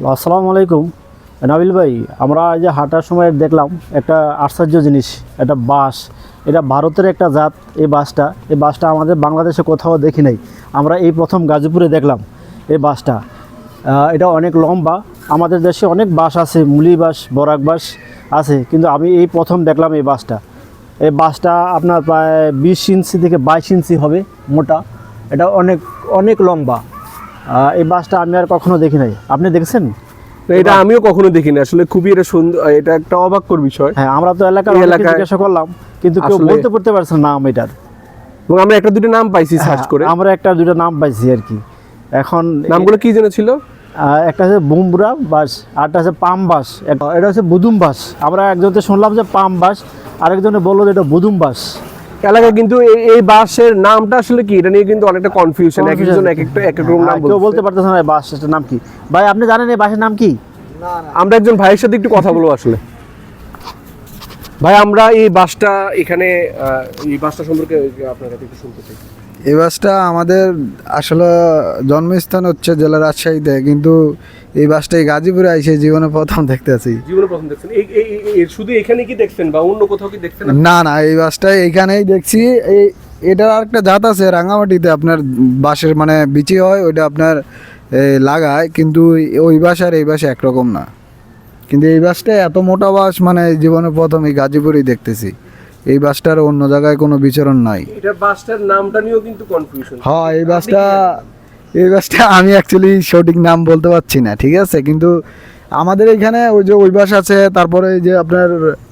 আসসালামু আলাইকুম। নাবিল ভাই, আমরা যে হাঁটার সময় দেখলাম একটা আশ্চর্য জিনিস, একটা বাস। এটা ভারতের একটা জাত, এই বাসটা। এই বাসটা আমাদের বাংলাদেশে কোথাও দেখি নাই। আমরা এই প্রথম গাজীপুরে দেখলাম এই বাসটা। এটা অনেক লম্বা। আমাদের দেশে অনেক বাস আছে, মুলি বাস, বরাক বাস আছে, কিন্তু আমি এই প্রথম দেখলাম এই বাসটা। এই বাসটা আপনার প্রায় বিশ ইঞ্চি থেকে বাইশ ইঞ্চি হবে মোটা। এটা অনেক অনেক লম্বা। এই বাসটা আমি আর কখনো দেখি নাই। আপনি দেখছেন? এটা আমিও কখনো দেখিনি আসলে খুবই এটা সুন্দর এটা একটা অবাককর বিষয়। হ্যাঁ আমরা তো এলাকার এলাকায়- জিজ্ঞাসা করলাম কিন্তু কেউ বলতে পারতে পারছে না নাম এটার। এবং আমরা একটা দুটো নাম পাইছি সার্চ করে। আমরা একটা দুটো নাম পাইছি আর কি। এখন নামগুলো কি যেন ছিল? একটা হচ্ছে বুমবুরা বাস আরটা হচ্ছে পাম বাস। এটা হচ্ছে বুদুম বাস। আমরা একজনকে শুনলাম যে পাম বাস আরেকজনে বলল যে এটা বুদুম বাস। এলাকায় কিন্তু এই- বাসের নামটা আসলে কি? এটা নিয়ে কিন্তু অনেকটা কনফিউশন এক একজন এক একটা এক এক রকম নাম আর কেউ বলতে পারতেছে না বাসটার নাম কি? ভাই আপনি জানেন এই বাসের নাম কি? আমরা একজন ভাইয়ের সাথে একটু কথা বলব আসলে। ভাই আমরা এই বাসটা এখানে এই বাসটা সম্পর্কে আপনার কাছে একটু শুনতে চাই। এই বাসটা আমাদের আসলে জন্মস্থান হচ্ছে জেলা রাজশাহীতে কিন্তু এই বাসটা এই গাজীপুরে আইসে জীবনে প্রথম দেখতেছি জীবনে প্রথম দেখছেন। এই শুধু এখানে কি দেখছেন বা অন্য কোথাও কি দেখছেন না না এই বাসটা এইখানেই দেখছি। এই এটার আরেকটা জাত আছে রাঙামাটিতে আপনার বাসের মানে বিচি হয় ওইটা আপনার লাগায় কিন্তু ওই বাস আর এই বাস একরকম না। কিন্তু এই বাসটা এত মোটা বাস মানে জীবনে প্রথম এই গাজীপুরেই দেখতেছি। এই বাসটার অন্য জায়গায় কোনো বিচরণ নাই। এটা বাসটার নামটা নিয়েও কিন্তু কনফিউশন হ্যাঁ এই বাসটা এই বাসটা আমি অ্যাকচুয়ালি সঠিক নাম বলতে পারছি না ঠিক আছে? কিন্তু আমাদের এখানে ওই যে ওই বাস আছে তারপরে এই যে আপনার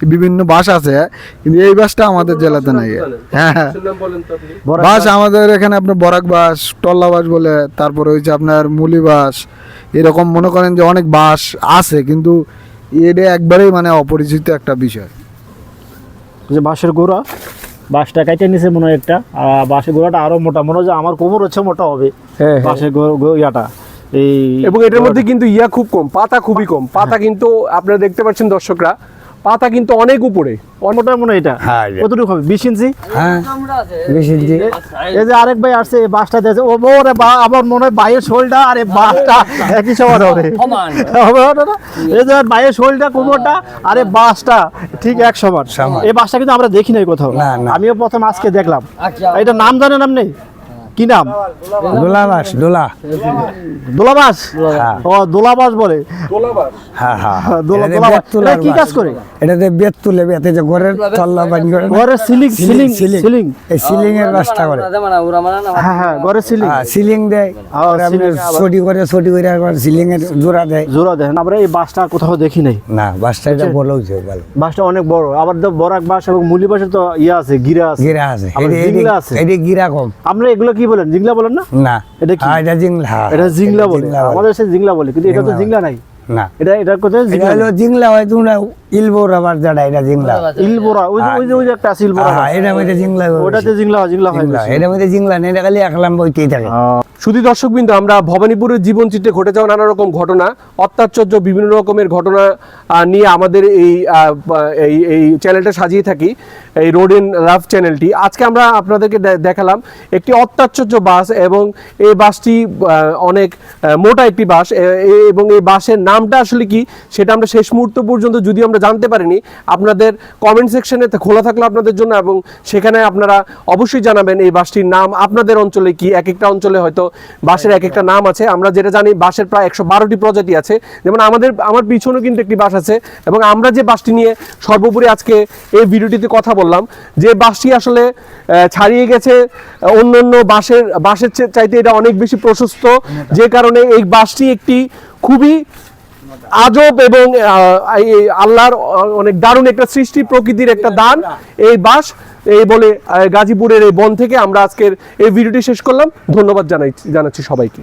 বিভিন্ন বাস আছে কিন্তু এই বাসটা আমাদের জেলাতে নাই। হ্যাঁ হ্যাঁ। বাস। আমাদের এখানে আপনার বরাক বাস টল্লা বাস বলে তারপরে ওই যে আপনার মুলি বাস এরকম মনে করেন যে অনেক বাস আছে কিন্তু এটা একবারেই মানে অপরিচিত একটা বিষয়। যে বাঁশের গোড়া বাঁশটা কাইটে নিছে মনে হয় একটা। আর বাঁশের গোড়াটা আরও মোটা মনে হয় যে আমার কোমর হচ্ছে মোটা হবে হ্যাঁ, হ্যাঁ। বাঁশের ইয়াটা। এই এবং এটার মধ্যে কিন্তু ইয়া খুব কম পাতা খুবই কম। পাতা কিন্তু আপনারা দেখতে পাচ্ছেন দর্শকরা পাতা কিন্তু অনেক উপরে। মোটা মনে হয় এটা? হ্যাঁ, কতটুকু হবে? বিশ ইঞ্চি? হ্যাঁ। বেশি জি। এই যে আরেক ভাই আসছে এই বাসটা দিয়েছে ও ওরে বা আমার মনে হয় বাইয়ের শোলটা আর এই বাসটা একই সমান হবে? এই যে বাইয়ের শোলটা কোমরটা আর এই বাসটা ঠিক এক সমান। এই বাসটা কিন্তু আমরা দেখি নাই কোথাও। আমিও প্রথম আজকে দেখলাম। এটা নাম জানেন আপনি কি নাম? দোলা বাস দোলা। দোলাবাস? হ্যাঁ। ও দোলাবাস বলে। হ্যাঁ হ্যাঁ। দোলা দোলাবাস। এটা কি কাজ করে? এটাতে বেত তুলে বেতে যে ঘরের তল্লা বান করে ঘরের সিলিং সিলিং সিলিং সিলিং। এই সিলিং এর বাসটা করে। হ্যাঁ হ্যাঁ ঘরের সিলিং। হ্যাঁ সিলিং দেয়। হ্যাঁ, ছটি করে ছটি করে সিলিং এর জোড়া দেয়। জোড়া দেখেন আমরা এই বাসটা কোথাও দেখি নাই। না বাসটা এটা বড় হয়েছে ভালো। বাসটা অনেক বড়। আবার তো বরাক বাস এবং মুলি বাসের তো ইয়ে আছে গিরা আছে। গিরা আছে। জিংলা আছে। এটি গিরা কম। আমরা এগুলো কি বলেন জিংলা বলেন না? না। এটা কি? হ্যাঁ, এটা জিংলা। এটা জিংলা বলে। আমাদের সে জিংলা বলে কিন্তু এটা তো জিংলা নাই। না এটা এটা কোথায়? জিংলা হলো জিংলা হয় তোমরা ইলবো রাবার যারা এটা জিংলা। ইলবোরা ওই যে ওই যে ওই যে একটা ইলবোরা হ্যাঁ এটা মধ্যে জিংলা ওটাতে জিংলা হয় জিংলা হয় এটা মধ্যে জিংলা নেই এটা খালি একলাম বইতেই থাকে। শুধু দর্শক বিন্দু আমরা ভবানীপুরের জীবন চিত্রে ঘটে যাওয়া নানা রকম ঘটনা অত্যাশ্চর্য বিভিন্ন রকমের ঘটনা নিয়ে আমাদের এই আহ, এই এই চ্যানেলটা সাজিয়ে থাকি এই রোড ইন লাভ চ্যানেলটি আজকে আমরা আপনাদেরকে দেখালাম একটি অত্যাশ্চর্য বাস এবং এই বাসটি আহ, অনেক মোটা একটি বাস এবং এই বাসের নামটা আসলে কি, সেটা আমরা শেষ মুহূর্ত পর্যন্ত যদি আমরা জানতে পারিনি, আপনাদের কমেন্ট সেকশনে খোলা থাকল আপনাদের জন্য এবং সেখানে আপনারা অবশ্যই জানাবেন এই বাসটির নাম, আপনাদের অঞ্চলে কি, এক একটা অঞ্চলে হয়তো বাসের এক একটা নাম আছে, আমরা যেটা জানি বাসের প্রায় একশো বারোটি প্রজাতি আছে, যেমন আমাদের, আমার পিছনেও কিন্তু একটি বাস আছে এবং আমরা যে বাসটি নিয়ে সর্বোপরি আজকে এই ভিডিওটিতে কথা বললাম, যে বাসটি আসলে ছাড়িয়ে গেছে, অন্য অন্য বাসের বাসের চাইতে এটা অনেক বেশি প্রশস্ত, যে কারণে এই বাসটি একটি খুবই আজব এবং আল্লাহর অনেক দারুণ একটা সৃষ্টি প্রকৃতির একটা দান। এই বাস, এই বলে গাজীপুরের এই বন থেকে আমরা আজকের এই ভিডিওটি শেষ করলাম। ধন্যবাদ জানাই জানাচ্ছি সবাইকে।